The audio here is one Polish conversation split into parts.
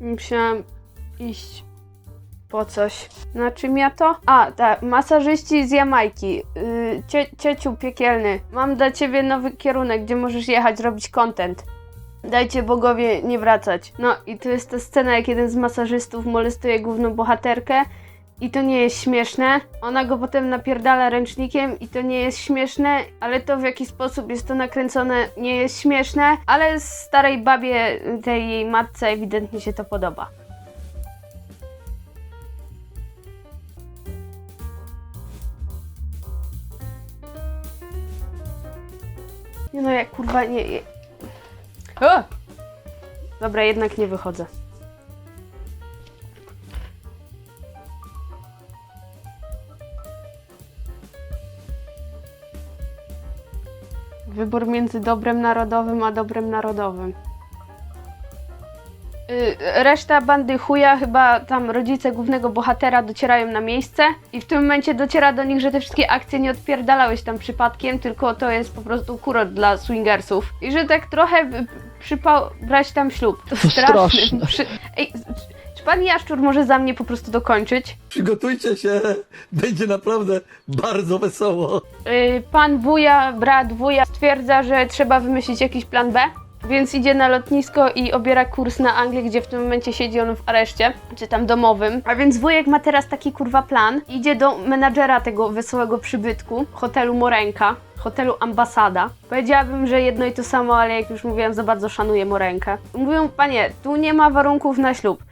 Musiałam iść po coś. Na czym ja to? A, tak, masażyści z Jamajki. Yy, cie, piekielny. Mam dla ciebie nowy kierunek, gdzie możesz jechać robić content. Dajcie bogowie nie wracać. No i to jest ta scena, jak jeden z masażystów molestuje główną bohaterkę. I to nie jest śmieszne. Ona go potem napierdala ręcznikiem i to nie jest śmieszne, ale to w jaki sposób jest to nakręcone nie jest śmieszne, ale starej babie, tej jej matce ewidentnie się to podoba. Nie no, jak kurwa nie... nie- O! Dobra, jednak nie wychodzę. Wybór między dobrem narodowym a dobrem narodowym. Y, Reszta bandy chuja, chyba tam rodzice głównego bohatera docierają na miejsce i w tym momencie dociera do nich, że te wszystkie akcje nie odpierdalałeś tam przypadkiem, tylko to jest po prostu kurort dla swingersów. I że tak trochę przypał brać tam ślub. To, straszne. Przy... Ej, czy pan Jaszczur może za mnie po prostu dokończyć? Przygotujcie się, będzie naprawdę bardzo wesoło. Y, Pan wuja, brat wuja stwierdza, że trzeba wymyślić jakiś plan B, więc idzie na lotnisko i obiera kurs na Anglię, gdzie w tym momencie siedzi on w areszcie, czy tam domowym. A więc wujek ma teraz taki kurwa plan. Idzie do menadżera tego wesołego przybytku, hotelu Morenka, hotelu Ambasada. Powiedziałabym, że jedno i to samo, ale jak już mówiłam, za bardzo szanuję Morenkę. Mówią, panie, tu nie ma warunków na ślub.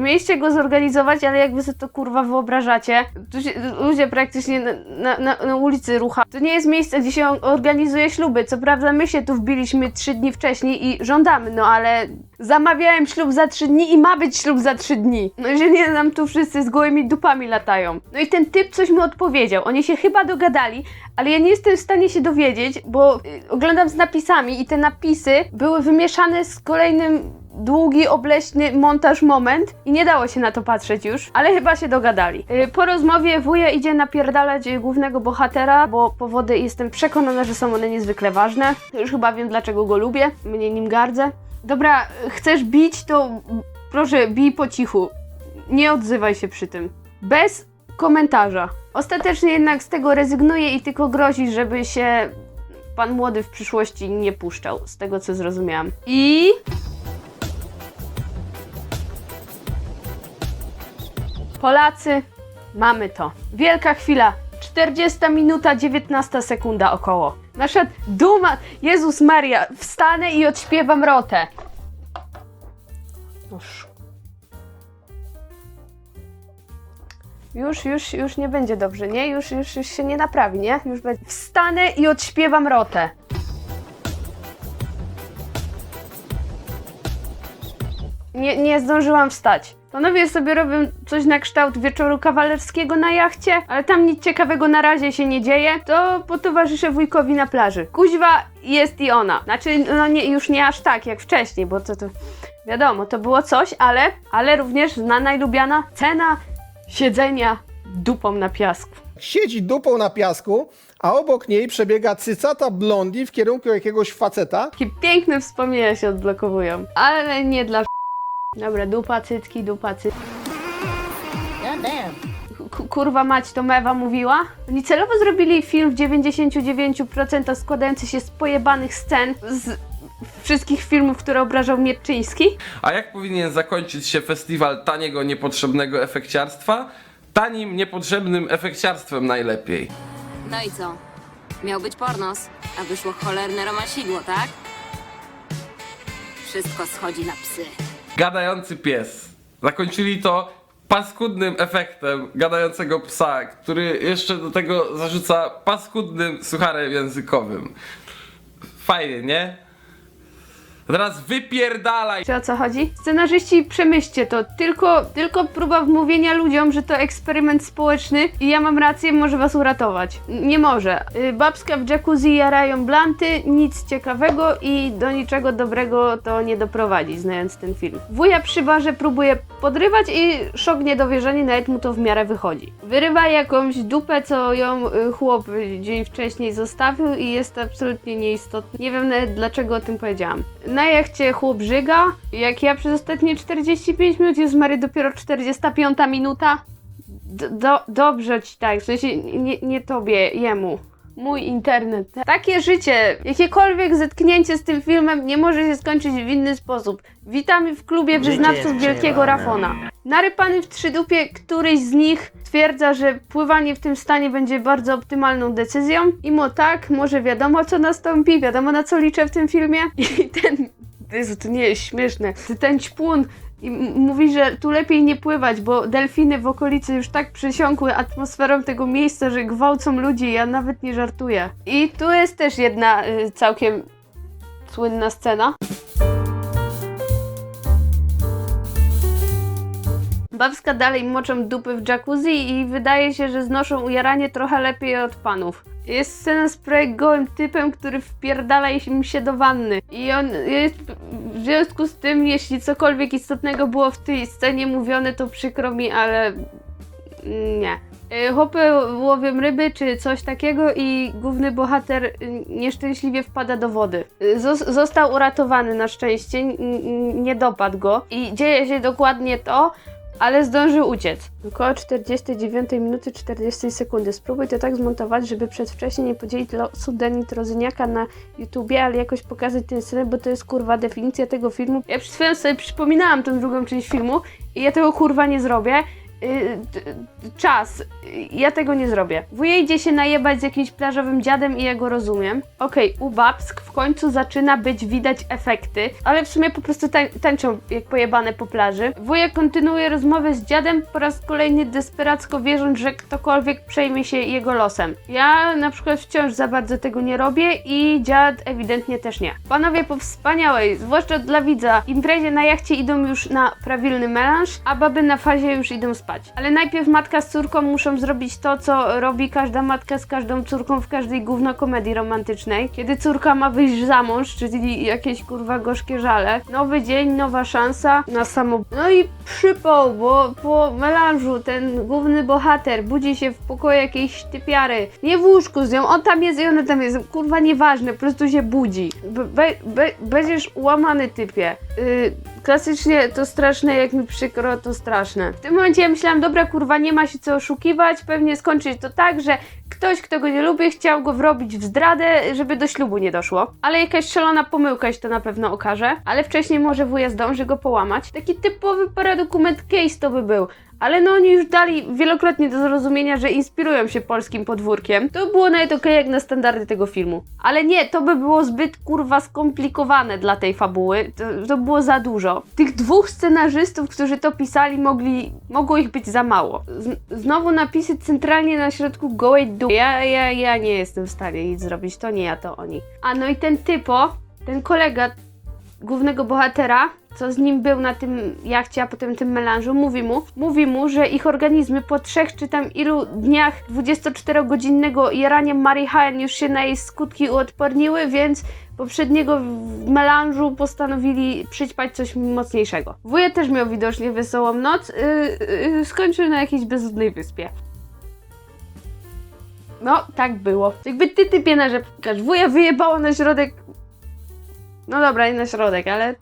Mieliście go zorganizować, ale jak wy sobie to kurwa wyobrażacie, tu się, ludzie praktycznie na, na, na, ulicy rucha. To nie jest miejsce, gdzie się organizuje śluby. Co prawda my się tu wbiliśmy trzy dni wcześniej i żądamy, no ale zamawiałem ślub za trzy dni i ma być ślub za trzy dni. No że nie nam tu wszyscy z gołymi dupami latają. No i ten typ coś mi odpowiedział. Oni się chyba dogadali, ale ja nie jestem w stanie się dowiedzieć, bo y, oglądam z napisami i te napisy były wymieszane z kolejnym długi, obleśny montaż moment i nie dało się na to patrzeć już, ale chyba się dogadali. Y, Po rozmowie wuja idzie napierdalać głównego bohatera, bo powody jestem przekonana, że są one niezwykle ważne. Już chyba wiem dlaczego go lubię, mnie nim gardzę. Dobra, chcesz bić, to proszę bij po cichu. Nie odzywaj się przy tym. Bez komentarza. Ostatecznie jednak z tego rezygnuje i tylko grozi, żeby się pan młody w przyszłości nie puszczał, z tego co zrozumiałam. I Polacy, mamy to. Wielka chwila. 40 minuta, 19 sekunda około. Nasza duma, Jezus Maria, wstanę i odśpiewam rotę. Noż. Już, już, już nie będzie dobrze, nie? Już, już, już się nie naprawi, nie? Już będzie. Wstanę i odśpiewam rotę. Nie, nie zdążyłam wstać. Panowie sobie robią coś na kształt wieczoru kawalerskiego na jachcie, ale tam nic ciekawego na razie się nie dzieje, to potowarzyszę wujkowi na plaży. Kuźwa jest i ona. Znaczy, no nie, już nie aż tak jak wcześniej, bo to, to wiadomo, to było coś, ale, ale również znana i lubiana cena siedzenia dupą na piasku. Siedzi dupą na piasku, a obok niej przebiega cycata blondi w kierunku jakiegoś faceta. Takie piękne wspomnienia się odblokowują, ale nie dla Dobra, dupa, cycki, dupa, cycki. K- kurwa mać, to Mewa mówiła? Oni celowo zrobili film w 99% składający się z pojebanych scen z wszystkich filmów, które obrażał Mierczyński. A jak powinien zakończyć się festiwal taniego, niepotrzebnego efekciarstwa? Tanim, niepotrzebnym efekciarstwem najlepiej. No i co? Miał być pornos, a wyszło cholerne romasidło, tak? Wszystko schodzi na psy. Gadający pies. Zakończyli to paskudnym efektem gadającego psa, który jeszcze do tego zarzuca paskudnym sucharem językowym. Fajnie, nie? Teraz wypierdalaj! Czy o co chodzi? Scenarzyści, przemyślcie to. Tylko, tylko próba wmówienia ludziom, że to eksperyment społeczny i ja mam rację, może was uratować. Nie może. Y, Babska w jacuzzi jarają blanty, nic ciekawego i do niczego dobrego to nie doprowadzi, znając ten film. Wuja przy barze próbuje podrywać i szok niedowierzania, nawet mu to w miarę wychodzi. Wyrywa jakąś dupę, co ją y, chłop dzień wcześniej zostawił i jest absolutnie nieistotne. Nie wiem nawet dlaczego o tym powiedziałam. Na jachcie chłop żyga, jak ja przez ostatnie 45 minut, jest Mary dopiero 45 minuta. Do, dobrze ci tak, w sensie nie, nie tobie, jemu. Mój internet. Takie życie, jakiekolwiek zetknięcie z tym filmem nie może się skończyć w inny sposób. Witamy w klubie wyznawców Wielkiego. Rafona. Narypany w trzydupie, któryś z nich twierdza, że pływanie w tym stanie będzie bardzo optymalną decyzją. I mo tak, może wiadomo co nastąpi, wiadomo na co liczę w tym filmie. I ten, Jezu, to nie jest śmieszne, ten ćpun i mówi, że tu lepiej nie pływać, bo delfiny w okolicy już tak przesiąkły atmosferą tego miejsca, że gwałcą ludzi, ja nawet nie żartuję. I tu jest też jedna y, całkiem słynna scena. Babska dalej moczą dupy w jacuzzi i wydaje się, że znoszą ujaranie trochę lepiej od panów. Jest scena z projekt gołym typem, który wpierdala im się do wanny. I on jest w związku z tym, jeśli cokolwiek istotnego było w tej scenie mówione, to przykro mi, ale nie. Y, Chłopy łowią ryby czy coś takiego i główny bohater nieszczęśliwie wpada do wody. Y, zos- został uratowany na szczęście, nie dopadł go i dzieje się dokładnie to, ale zdążył uciec. Około 49 minuty 40 sekundy. Spróbuj to tak zmontować, żeby przedwcześnie nie podzielić losu Deni Trozyniaka na YouTubie, ale jakoś pokazać ten scenę, bo to jest kurwa definicja tego filmu. Ja przed chwilą sobie przypominałam tą drugą część filmu i ja tego kurwa nie zrobię. D- czas. Ja tego nie zrobię. Wuja idzie się najebać z jakimś plażowym dziadem i ja go rozumiem. Okej, u Babsk w końcu zaczyna być widać efekty, ale w sumie po prostu tań tańczą jak pojebane po plaży. Wuja kontynuuje rozmowę z dziadem po raz kolejny desperacko wierząc, że ktokolwiek przejmie się jego losem. Ja na przykład wciąż za bardzo tego nie robię i dziad ewidentnie też nie. Panowie po wspaniałej, zwłaszcza dla widza, imprezie na jachcie idą już na prawilny melanż, a baby na fazie już idą spać. Ale najpierw matka z córką muszą zrobić to, co robi każda matka z każdą córką w każdej gówno komedii romantycznej. Kiedy córka ma wyjść za mąż, czyli jakieś kurwa gorzkie żale. Nowy dzień, nowa szansa na samo... No i przypał, bo po melanżu ten główny bohater budzi się w pokoju jakiejś typiary. Nie w łóżku z nią, on tam jest i ona tam jest. Kurwa nieważne, po prostu się budzi. Be, be, be, będziesz łamany typie. Yy, klasycznie to straszne, jak mi przykro, to straszne. W tym momencie ja myślałam, dobra kurwa, nie ma się co oszukiwać, pewnie skończyć to tak, że ktoś, kto go nie lubi, chciał go wrobić w zdradę, żeby do ślubu nie doszło. Ale jakaś szalona pomyłka się to na pewno okaże, ale wcześniej może wuja zdąży go połamać. Taki typowy paradokument case to by był. Ale no oni już dali wielokrotnie do zrozumienia, że inspirują się polskim podwórkiem. To było nawet okej jak na standardy tego filmu. Ale nie, to by było zbyt kurwa skomplikowane dla tej fabuły. To, to było za dużo. Tych dwóch scenarzystów, którzy to pisali, mogli, mogło ich być za mało. Z, znowu napisy centralnie na środku gołej dupy. Ja, ja, ja nie jestem w stanie nic zrobić, to nie ja, to oni. A no i ten typo, ten kolega głównego bohatera, co z nim był na tym jachcie, a potem tym melanżu, mówi mu, mówi mu, że ich organizmy po trzech czy tam ilu dniach 24-godzinnego jarania marihuany już się na jej skutki uodporniły, więc poprzedniego melanżu postanowili przyćpać coś mocniejszego. Wuja też miał widocznie wesołą noc, yy, yy, skończył na jakiejś bezludnej wyspie. No, tak było. Jakby ty typie narzekasz, wuja wyjebało na środek no dobra, nie na środek, ale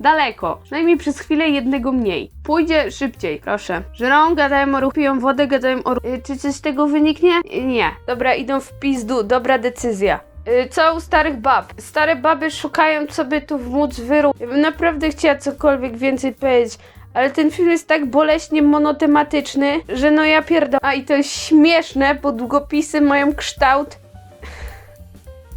daleko. Przynajmniej przez chwilę jednego mniej. Pójdzie szybciej, proszę. Żrą, gadają o ruchu, piją wodę, gadają o ruchu. Y, Czy coś z tego wyniknie? Y, Nie. Dobra, idą w pizdu, dobra decyzja. Y, Co u starych bab? Stare baby szukają sobie tu móc wyru. Ja bym naprawdę chciała cokolwiek więcej powiedzieć. Ale ten film jest tak boleśnie monotematyczny, że no ja pierdolę. A i to jest śmieszne, bo długopisy mają kształt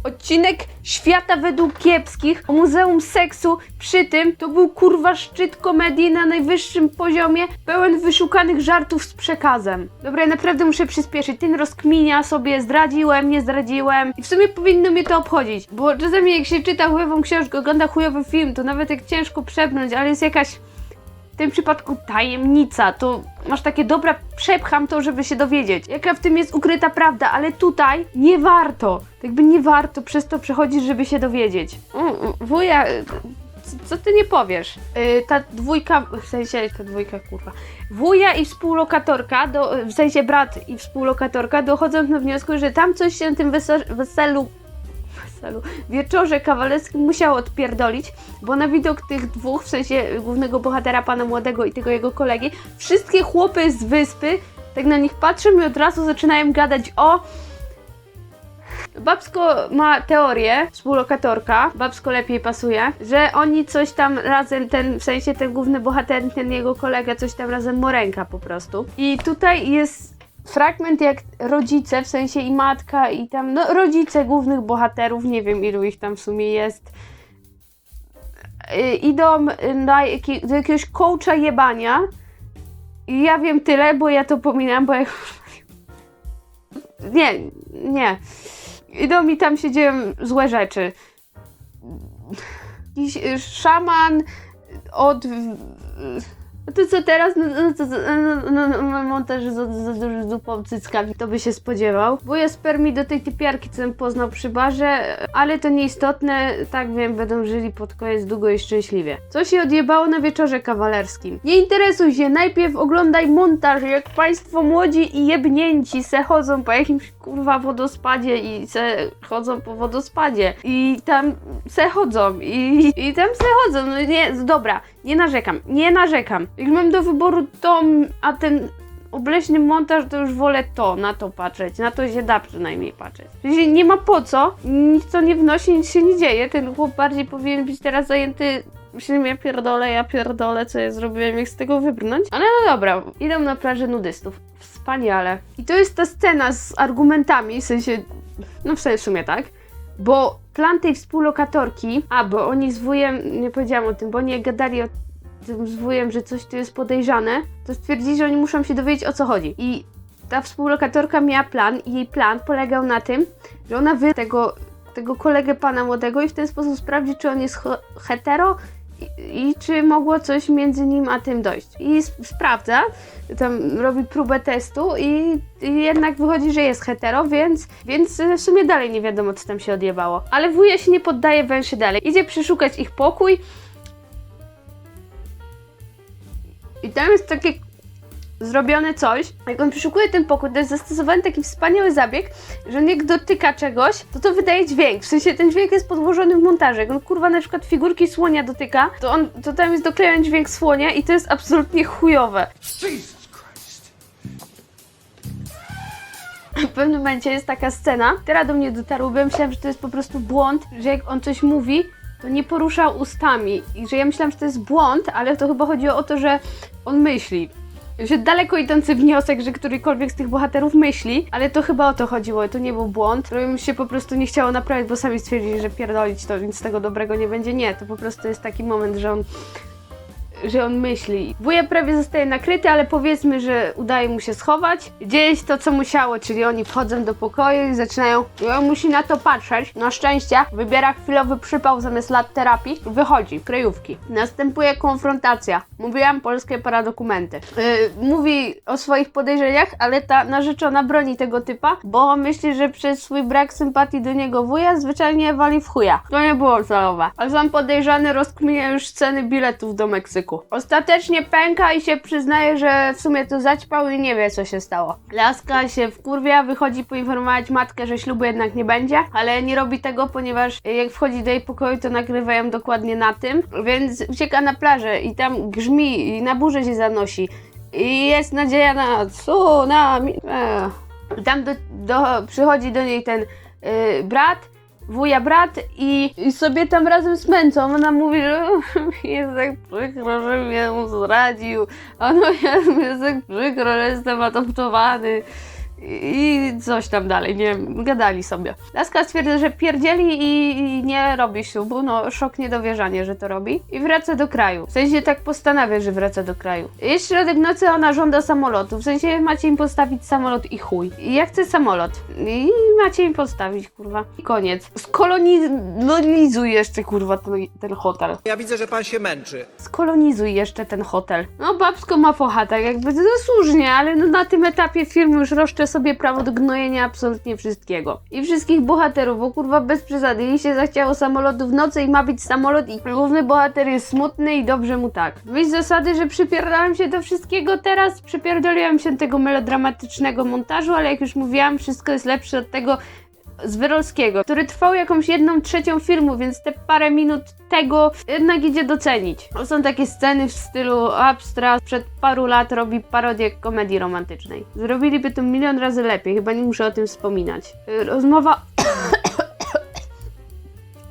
Odcinek Świata według kiepskich o Muzeum Seksu. Przy tym to był kurwa szczyt komedii na najwyższym poziomie, pełen wyszukanych żartów z przekazem. Dobra, ja naprawdę muszę przyspieszyć. Ten rozkminia sobie, zdradziłem, nie zdradziłem. I w sumie powinno mnie to obchodzić, bo czasami jak się czyta chujową książkę, ogląda chujowy film, to nawet jak ciężko przepnąć, ale jest jakaś tym przypadku tajemnica, to masz takie dobra, przepcham to, żeby się dowiedzieć, jaka w tym jest ukryta prawda, ale tutaj nie warto, jakby nie warto przez to przechodzić, żeby się dowiedzieć. Mm, mm, wuja, y, co, ty nie powiesz? Y, ta dwójka, w sensie ta dwójka, kurwa, wuja i współlokatorka, do, w sensie brat i współlokatorka dochodzą do wniosku, że tam coś się na tym wesel- weselu weselu, wieczorze kawalerskim musiał odpierdolić, bo na widok tych dwóch, w sensie głównego bohatera, pana młodego i tego jego kolegi, wszystkie chłopy z wyspy tak na nich patrzą i od razu zaczynają gadać o Babsko ma teorię, współlokatorka, Babsko lepiej pasuje, że oni coś tam razem, ten, w sensie ten główny bohater, ten jego kolega, coś tam razem moręka po prostu. I tutaj jest fragment jak rodzice, w sensie i matka, i tam, no rodzice głównych bohaterów, nie wiem ilu ich tam w sumie jest, y, idą na jakie, do jakiegoś coacha jebania. I ja wiem tyle, bo ja to pominam, bo ja nie, nie. Idą mi tam się dzieją złe rzeczy. Jakiś y, szaman od. To co teraz? No, no, to, no, no, no, no, montaż za, za duży dupą cyckami, to by się spodziewał. Bo ja spermi do tej typiarki, co ją poznał przy barze, ale to nieistotne, tak wiem, będą żyli pod koniec długo i szczęśliwie. Co się odjebało na wieczorze kawalerskim? Nie interesuj się, najpierw oglądaj montaż, jak państwo młodzi i jebnięci se chodzą po jakimś kurwa wodospadzie i se chodzą po wodospadzie i tam se chodzą i, i tam se chodzą, no nie, dobra, nie narzekam, nie narzekam. Jak mam do wyboru to, a ten obleśny montaż, to już wolę to, na to patrzeć, na to się da przynajmniej patrzeć. Czyli nie ma po co, nic to nie wnosi, nic się nie dzieje, ten chłop bardziej powinien być teraz zajęty Myślę, ja pierdolę, ja pierdolę, co ja zrobiłem, jak z tego wybrnąć. Ale no dobra, idę na plażę nudystów. Wspaniale. I to jest ta scena z argumentami, w sensie, no w sumie tak, bo plan tej współlokatorki, a bo oni z wujem, nie powiedziałam o tym, bo oni gadali o tym z wujem, że coś tu jest podejrzane, to stwierdzili, że oni muszą się dowiedzieć o co chodzi. I ta współlokatorka miała plan i jej plan polegał na tym, że ona wy tego, tego kolegę pana młodego i w ten sposób sprawdzi, czy on jest hetero i, czy mogło coś między nim a tym dojść. I sp- sprawdza, tam robi próbę testu i, i jednak wychodzi, że jest hetero, więc, więc w sumie dalej nie wiadomo, co tam się odjebało. Ale wuja się nie poddaje, węszy dalej. Idzie przeszukać ich pokój i tam jest takie zrobione coś, jak on przeszukuje ten pokój, to jest zastosowany taki wspaniały zabieg, że on jak dotyka czegoś, to to wydaje dźwięk. W sensie ten dźwięk jest podłożony w montażu. Jak on kurwa na przykład figurki słonia dotyka, to on, to tam jest doklejony dźwięk słonia i to jest absolutnie chujowe. W pewnym momencie jest taka scena, teraz do mnie dotarło, bo ja myślałam, że to jest po prostu błąd, że jak on coś mówi, to nie porusza ustami. I że ja myślałam, że to jest błąd, ale to chyba chodziło o to, że on myśli. Że daleko idący wniosek, że którykolwiek z tych bohaterów myśli, ale to chyba o to chodziło, to nie był błąd. Im się po prostu nie chciało naprawić, bo sami stwierdzili, że pierdolić to nic z tego dobrego nie będzie. Nie, to po prostu jest taki moment, że on że on myśli. Wuja prawie zostaje nakryty, ale powiedzmy, że udaje mu się schować. Dzieje się to, co musiało, czyli oni wchodzą do pokoju i zaczynają. I on musi na to patrzeć. Na szczęście wybiera chwilowy przypał zamiast lat terapii. Wychodzi, kryjówki. Następuje konfrontacja. Mówiłam polskie paradokumenty. Yy, mówi o swoich podejrzeniach, ale ta narzeczona broni tego typa, bo myśli, że przez swój brak sympatii do niego wuja zwyczajnie wali w chuja. To nie było celowe. A sam podejrzany rozkminia już ceny biletów do Meksyku. Ostatecznie pęka i się przyznaje, że w sumie to zaćpał i nie wie co się stało. Laska się wkurwia, wychodzi poinformować matkę, że ślubu jednak nie będzie, ale nie robi tego, ponieważ jak wchodzi do jej pokoju, to nagrywają dokładnie na tym, więc ucieka na plażę i tam grzmi i na burzę się zanosi. I jest nadzieja na tsunami. Tam do, do, przychodzi do niej ten yy, brat, wuja brat i, i sobie tam razem smęcą. Ona mówi, że jest tak przykro, że mnie zdradził. A on mówi, jest tak przykro, że jestem adoptowany. I coś tam dalej, nie wiem, gadali sobie. Laska stwierdza, że pierdzieli i, nie robi ślubu, no szok niedowierzanie, że to robi. I wraca do kraju. W sensie tak postanawia, że wraca do kraju. Jest środek nocy, ona żąda samolotu. W sensie macie im postawić samolot i chuj. I ja chcę samolot. I macie im postawić, kurwa. I koniec. Skolonizuj jeszcze, kurwa, ten, ten hotel. Ja widzę, że pan się męczy. Skolonizuj jeszcze ten hotel. No, babsko ma focha, tak jakby zasłużnie, ale no, na tym etapie filmu już roszczę sobie prawo do gnojenia absolutnie wszystkiego. I wszystkich bohaterów, bo kurwa bez przesady, się zachciało samolotu w nocy i ma być samolot i główny bohater jest smutny i dobrze mu tak. Myśl zasady, że przypierdałem się do wszystkiego teraz, przypierdoliłem się tego melodramatycznego montażu, ale jak już mówiłam, wszystko jest lepsze od tego, z Wyrolskiego, który trwał jakąś jedną trzecią filmu, więc te parę minut tego jednak idzie docenić. Są takie sceny w stylu Abstra sprzed paru lat robi parodię komedii romantycznej. Zrobiliby to milion razy lepiej, chyba nie muszę o tym wspominać. Rozmowa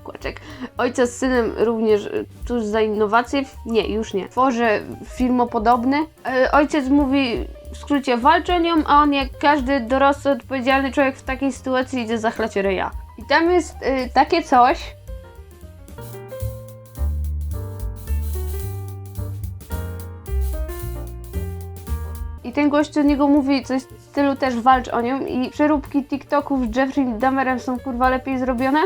Kłaczek. Ojca z synem również y, tuż za innowacje. Nie, już nie. Tworzę filmopodobny. Y, Ojciec mówi w skrócie walcz o nią, a on jak każdy dorosły, odpowiedzialny człowiek w takiej sytuacji idzie zachlać ryja. I tam jest y, takie coś. I ten gość do niego mówi coś w stylu też walcz o nią i przeróbki TikToków z Jeffrey Dahmerem są kurwa lepiej zrobione.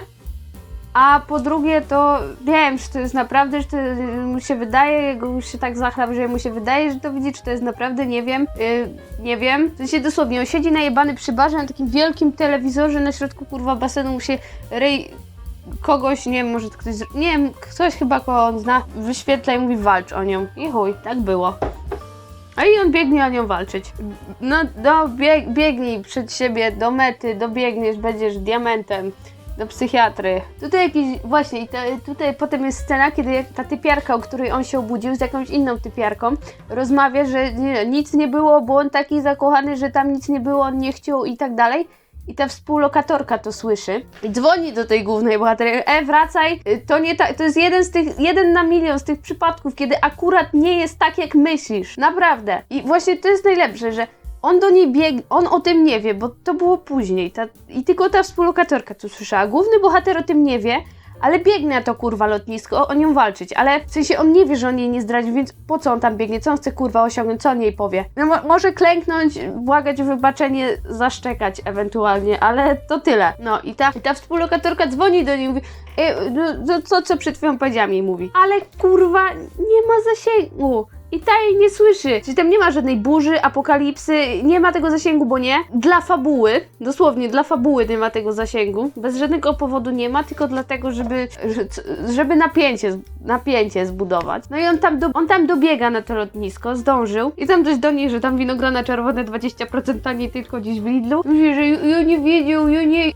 A po drugie to wiem, czy to jest naprawdę, czy to mu się wydaje, jego już się tak zachlał, że mu się wydaje, że to widzi, czy to jest naprawdę, nie wiem. Yy, nie wiem. W sensie dosłownie, on siedzi najebany przy barze na takim wielkim telewizorze na środku kurwa basenu mu się ryj kogoś, nie wiem, może to ktoś, nie wiem, ktoś chyba kogo on zna, wyświetla i mówi walcz o nią. I chuj, tak było. A i on biegnie o nią walczyć. No, no bieg, biegnij przed siebie do mety, dobiegniesz, będziesz diamentem do psychiatry. Tutaj jakiś, właśnie, tutaj potem jest scena, kiedy ta typiarka, o której on się obudził z jakąś inną typiarką, rozmawia, że nie, nic nie było, bo on taki zakochany, że tam nic nie było, on nie chciał i tak dalej. I ta współlokatorka to słyszy i dzwoni do tej głównej bohaterki. E, wracaj, y, to nie tak, to jest jeden z tych, jeden na milion z tych przypadków, kiedy akurat nie jest tak, jak myślisz. Naprawdę. I właśnie to jest najlepsze, że on do niej biegł, on o tym nie wie, bo to było później. Ta, I tylko ta współlokatorka to słyszała. Główny bohater o tym nie wie, ale biegnie na to kurwa lotnisko o, nią walczyć. Ale w sensie on nie wie, że on jej nie zdradzi, więc po co on tam biegnie? Co on chce kurwa osiągnąć? Co on jej powie? No, mo- może klęknąć, błagać o wybaczenie, zaszczekać ewentualnie, ale to tyle. No i ta, i ta współlokatorka dzwoni do niej i mówi, e, no, no, co, co przed chwilą powiedziałam jej mówi. Ale kurwa, nie ma zasięgu. I ta jej nie słyszy. Czyli tam nie ma żadnej burzy, apokalipsy, nie ma tego zasięgu, bo nie. Dla fabuły, dosłownie dla fabuły nie ma tego zasięgu. Bez żadnego powodu nie ma, tylko dlatego, żeby, że- żeby napięcie, napięcie zbudować. No i on tam, do, on tam dobiega na to lotnisko, zdążył. I tam coś do niej, że tam winogrona czerwone 20% taniej tylko gdzieś w Lidlu. Mówi, że ja nie wiedział, ja nie...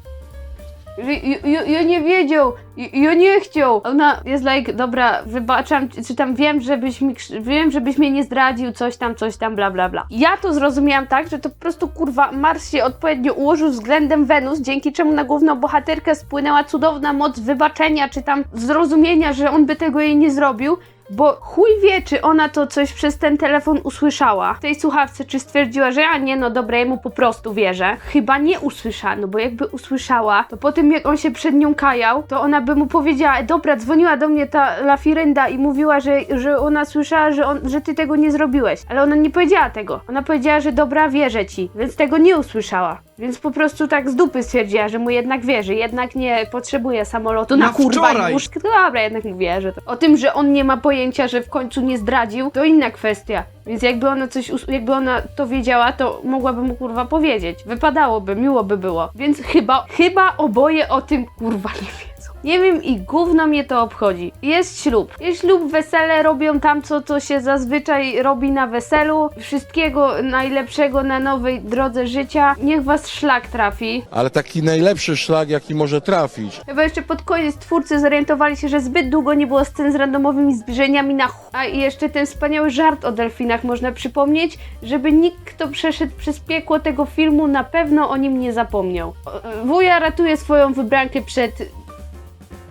Ja, nie wiedział, ja, nie chciał. Ona jest like, dobra, wybaczam, czy tam wiem, żebyś mi, wiem, żebyś mnie nie zdradził, coś tam, coś tam, bla, bla, bla. Ja to zrozumiałam tak, że to po prostu, kurwa, Mars się odpowiednio ułożył względem Wenus, dzięki czemu na główną bohaterkę spłynęła cudowna moc wybaczenia, czy tam zrozumienia, że on by tego jej nie zrobił. Bo chuj wie, czy ona to coś przez ten telefon usłyszała w tej słuchawce, czy stwierdziła, że a nie, no dobra, jemu po prostu wierzę. Chyba nie usłyszała, no bo jakby usłyszała, to po tym jak on się przed nią kajał, to ona by mu powiedziała, "E, dobra, dzwoniła do mnie ta Lafirenda i mówiła, że, że ona słyszała, że, on, że ty tego nie zrobiłeś. Ale ona nie powiedziała tego. Ona powiedziała, że dobra, wierzę ci, więc tego nie usłyszała. Więc po prostu tak z dupy stwierdziła, że mu jednak wierzy, jednak nie potrzebuje samolotu na, Na kurwa wczoraj. i. Dobra, jednak mu wierzę. O tym, że on nie ma pojęcia, że w końcu nie zdradził, to inna kwestia. Więc jakby ona coś, us- jakby ona to wiedziała, to mogłaby mu kurwa powiedzieć. Wypadałoby, miło by było. Więc chyba, chyba oboje o tym kurwa nie wiedzą. Nie wiem i gówno mnie to obchodzi. Jest ślub. Jest ślub, wesele, robią tam co, co się zazwyczaj robi na weselu. Wszystkiego najlepszego na nowej drodze życia. Niech was szlak trafi. ale taki najlepszy szlak, jaki może trafić. Chyba jeszcze pod koniec twórcy zorientowali się, że zbyt długo nie było scen z randomowymi zbliżeniami na ch... A i jeszcze ten wspaniały żart o delfinach można przypomnieć, żeby nikt, kto przeszedł przez piekło tego filmu, na pewno o nim nie zapomniał. O, Wuja ratuje swoją wybrankę przed...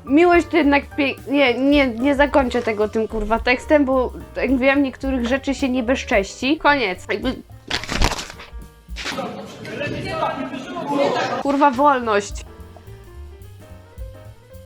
Miłość to jednak pie... Nie, nie, nie zakończę tego tym kurwa tekstem, bo jak wiem, niektórych rzeczy się nie bezcześci. Koniec. Jakby... Kurwa wolność.